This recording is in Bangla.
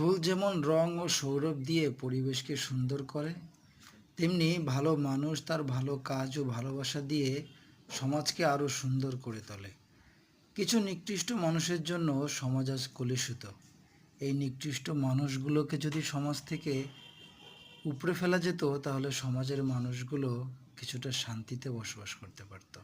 ফুল যেমন রং ও সৌরভ দিয়ে পরিবেশকে সুন্দর করে, তেমনি ভালো মানুষ তার ভালো কাজ ও ভালোবাসা দিয়ে সমাজকে আরও সুন্দর করে তোলে। কিছু নিকৃষ্ট মানুষের জন্য সমাজ আজ কলুষিত। এই নিকৃষ্ট মানুষগুলোকে যদি সমাজ থেকে উপড়ে ফেলা যেত, তাহলে সমাজের মানুষগুলো কিছুটা শান্তিতে বসবাস করতে পারতো।